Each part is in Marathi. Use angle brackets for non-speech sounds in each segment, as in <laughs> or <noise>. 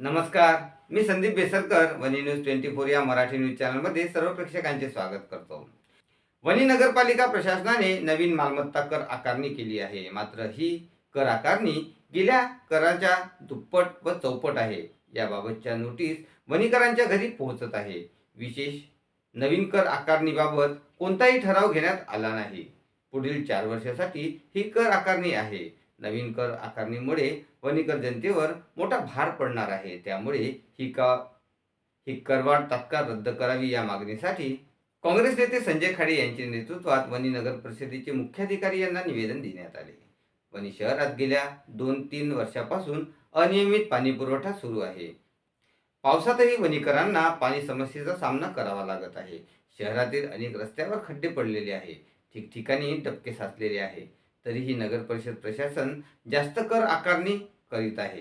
नमस्कार मी Sandeep Besarkar Wani news twenty four या मराठी न्यूज चॅनलमध्ये सर्व प्रेक्षकांचे स्वागत करतो. वनी नगरपालिका प्रशासनाने नवीन मालमत्ता कर आकारणी केली आहे. मात्र ही कर आकारणी गेल्या कराच्या दुप्पट व चौपट आहे. याबाबतच्या नोटीस वनीकरांच्या घरी पोहोचत आहे. विशेष नवीन कर आकारणीबाबत कोणताही ठराव घेण्यात आला नाही. पुढील चार वर्षासाठी ही कर आकारणी आहे नवीन कर आकारणीमुळे वनीकर जनतेवर मोठा भार पडणार आहे. त्यामुळे ही का ही करवाढ तात्काळ रद्द करावी या मागणीसाठी काँग्रेस नेते संजय खाडे यांच्या नेतृत्वात वनी नगर परिषदेचे मुख्याधिकारी यांना निवेदन देण्यात आले. वनी शहरात गेल्या दोन तीन वर्षापासून अनियमित पाणी पुरवठा सुरू आहे. पावसातही वनीकरांना पाणी समस्येचा सामना करावा लागत आहे. शहरातील अनेक रस्त्यावर खड्डे पडलेले आहे. ठिकठिकाणी डबके साचलेले आहे. तरीही नगर परिषद प्रशासन जास्त कर आकारणी करीत आहे.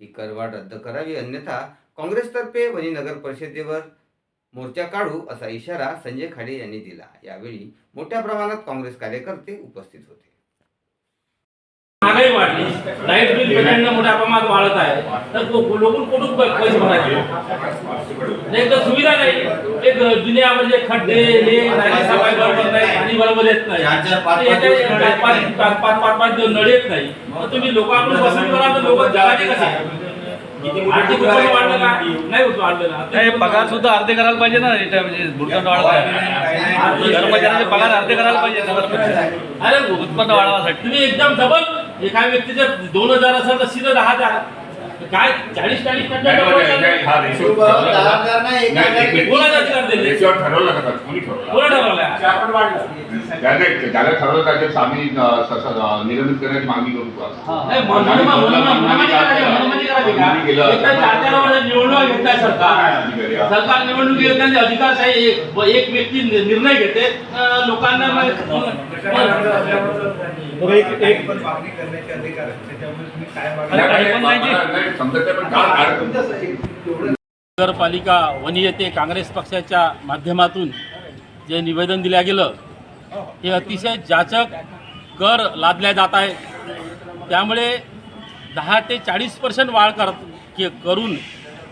ही करवाढ रद्द करावी अन्यथा काँग्रेसतर्फे वनी नगर परिषदेवर मोर्चा काढू असा इशारा संजय खाडे यांनी दिला. यावेळी मोठ्या प्रमाणात काँग्रेस कार्यकर्ते उपस्थित होते. महागाई वाढली. लाइट बिल पेमेंट मोठ्या प्रमाणात वाढत आहे. तर लोक कुठून पैसे भरायचे? एक तर सुविधा नाही. एक जुन्या म्हणजे खड्डे हे नाली सफाई बरोबर नाही पाणी बरोबर येत नाही. पाच- पाच पाच- दिवस नळ येत नाही. तुम्ही लोकांकडून वसूल करा तर लोक जगाचे कसे? नाही पगार सुद्धा अर्धे करायला पाहिजे ना याच्या म्हणजे वाढवायला कर्मचाऱ्याचे पगार अर्धे करायला पाहिजे उत्पन्न वाढवासाठी. तुम्ही एकदम डबल एका व्यक्तीचे दोन हजार असेल तर सीधं दहा हजार काय चाळीस चाळीस हा बाबा ठरवला का? कोणी ठरवला त्याच्यात आम्ही निलंबित करण्याची मागणी करू नाही, का? चार चार वेळा निवडणूक सरकार. अधिकारी. सरकार निवडणूक घेताना अधिकारशाही एक एक व्यक्ती निर्णय घेते. लोकांना एक एक पण मागणी करण्याचे अधिकार तुम्ही काय नाही नाही, नाही, नगरपालिका वनी येथे काँग्रेस पक्षाच्या माध्यमातून जे निवेदन दिलं गेलं हे अतिशय जाचक कर लादल्या जात आहे त्यामुळे दहा ते चाळीस पर्सेंट वाढ कर के- करून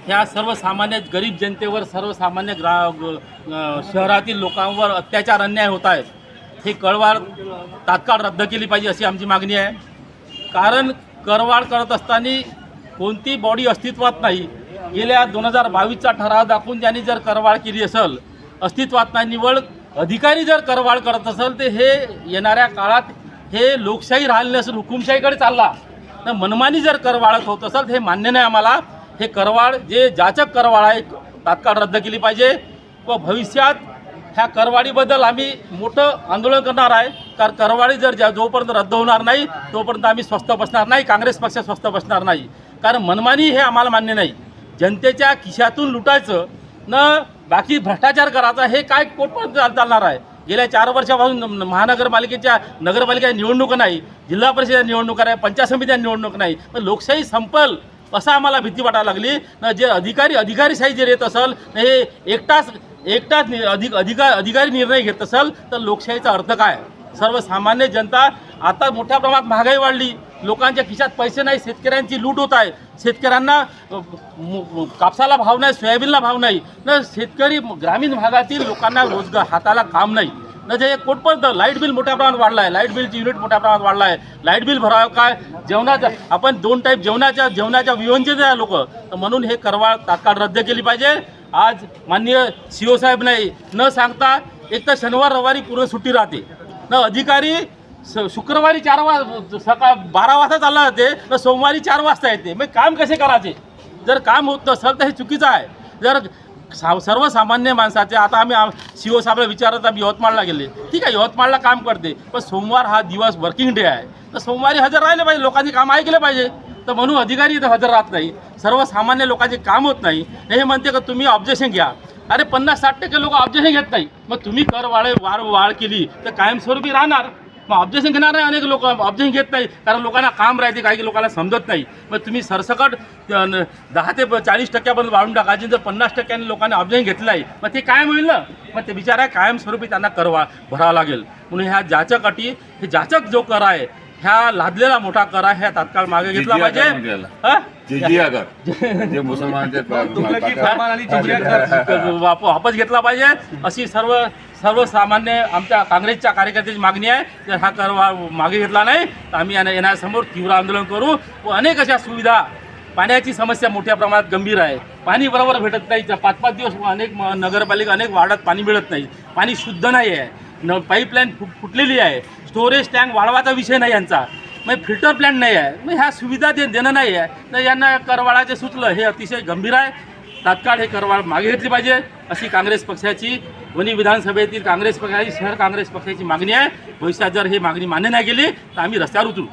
ह्या सर्वसामान्य गरीब जनतेवर सर्वसामान्य ग्रा शहरातील लोकांवर अत्याचार अन्याय होत आहेत. हे करवाढ तात्काळ रद्द केली पाहिजे अशी आमची मागणी आहे. कारण करवाढ करत असताना कोणती बॉडी अस्तित्वात नाही. गेल्या दोन हजार बावीसचा ठराव दाखवून त्यांनी जर करवाढ केली असेल अस्तित्वात नाही निवड अधिकारी जर करवाढ करत असेल तर हे येणाऱ्या काळात हे लोकशाही राहिलं नसून हुकुमशाहीकडे चालला. ना मनमानी जर करवाळत होत असेल तर हे मान्य नाही आम्हाला. हे करवाढ जे जाचक करवाढ आहे तात्काळ रद्द केली पाहिजे व भविष्यात ह्या करवाडीबद्दल आम्ही मोठं आंदोलन करणार आहे. कारण करवाडी जर ज्या जोपर्यंत रद्द होणार नाही तोपर्यंत आम्ही स्वस्त बसणार नाही काँग्रेस पक्ष स्वस्त बसणार नाही. कारण मनमानी हे आम्हाला मान्य नाही. जनतेच्या खिशातून लुटायचं न बाकी भ्रष्टाचार करायचा हे काय कोटपर्यंत चाल- चालणार आहे? गेल्या चार वर्षापासून महानगरपालिकेच्या नगरपालिका निवडणूक नाही जिल्हा परिषद निवडणूक आहे पंचायत समित्या निवडणूक नाही. पण लोकशाही संपल असं आम्हाला भीती वाटायला लागली. न जे अधिकारी अधिकारीशाही जर येत असेल न हे एकटाच एकटाच नि- अधिक अधिकार अधिकारी निर्णय घेत असेल तर लोकशाहीचा अर्थ काय? सर्वसामान्य जनता आता मोठ्या प्रमाणात महागाई वाढली. लोकांच्या खिशात पैसे नाही शेतकऱ्यांची लूट होत आहे. शेतकऱ्यांना कापसाला भाव नाही सोयाबीनला भाव नाही. न शेतकरी ग्रामीण भागातील लोकांना रोजगार हाताला काम नाही. न जे कोटपर्यंत लाइट बिल मोठ्या प्रमाणात वाढलं आहे लाइट बिलची युनिट मोठ्या प्रमाणात वाढलं आहे लाइट बिल भरावं काय? जेवणाचं आपण दोन टाईप जेवणाच्या जेवणाच्या विवंचित आहे लोक. तर म्हणून हे करवाळ तात्काळ रद्द केली पाहिजे. आज माननीय सी ओ साहेब नाही. न सांगता एक तर शनिवार रविवारी पूर्ण सुट्टी राहते. ना अधिकारी स- शुक्रवारी चार वाज सकाळ बारा वाजता चालला जाते तर सोमवारी चार वाजता येते. मग काम कसे करायचे? जर काम होत नसेल तर हे चुकीचं आहे. जर सा सर्वसामान्य माणसाचे आता आम्ही सी ओ साहेबला विचारत आम्ही यवतमाळला गेले. ठीक आहे यवतमाळला काम करते पण सोमवार हा दिवस वर्किंग डे आहे. तर सोमवारी हजर राहिले पाहिजे लोकांनी काम ऐकले पाहिजे. तर म्हणून अधिकारी इथं हजर राहत नाही. सर्वसामान्य लोकांचे काम होत नाही. हे म्हणते का तुम्ही ऑब्जेक्शन घ्या. अरे पन्नास साठ टक्के लोक ऑब्जेक्शन घेत नाही. मग तुम्ही कर वाढ वाढ वाढ केली तर कायमस्वरूपी राहणार. मग ऑब्जेक्शन घेणार नाही अनेक लोक. ऑब्जेक्शन घेत नाही. कारण लोकांना काम राहते काही लोकांना समजत नाही. मग तुम्ही सरसकट न- दहा ते चाळीस टक्क्यापर्यंत वाढून टाकायचे जर पन्नास टक्क्यांनी लोकांनी ऑब्जेक्शन घेतलं आहे मग ते कायम होईल ना? मग ते बिचारा कायमस्वरूपी त्यांना करवा भरावा लागेल. म्हणून ह्या जाचक अटी हे जाचक जो कर आहे ह्या लादलेला मोठा कर आहे ह्या तात्काळ मागे घेतला जिजिया कर म्हणजे पाहिजे याला. हा? जिजिया कर जे मुसलमानांचे वाप- <laughs> वापस घेतला पाहिजे. अशी सर्व सर्वसामान्य आमच्या काँग्रेसच्या कार्यकर्त्याची मागणी आहे. जर हा कर वा- मागे घेतला नाही. तर आम्ही येण्या- येण्यासमोर तीव्र आंदोलन करू व अनेक अशा सुविधा पाण्याची समस्या मोठ्या प्रमाणात गंभीर आहे. पाणी बरोबर भेटत नाही. पाच पाच दिवस अनेक म- नगरपालिका अनेक वार्डात पाणी मिळत नाही. पाणी शुद्ध नाही आहे. न पाईपलाईन फुट फुटलेली आहे. स्टोरेज टँक वाढवायचा विषय नाही यांचा. मग फिल्टर प्लॅन नाही आहे. मग ह्या सुविधा दे देणं नाही आहे. तर यांना करवाढाचे सुचलं हे अतिशय गंभीर आहे. तात्काळ हे करवाळ मागे घेतली पाहिजे अशी काँग्रेस पक्षाची वणी विधानसभेतील काँग्रेस पक्षाची शहर काँग्रेस पक्षाची मागणी आहे. भविष्यात जर ही मागणी मान्य नाही केली तर आम्ही रस्त्यावर उतरू.